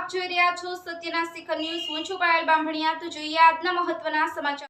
આપ જોઈ રહ્યા છો સત્યના શિખર ન્યૂઝ. હું છું પાયલ બાંભણિયા તો જોઈએ આજના મહત્વના સમાચાર.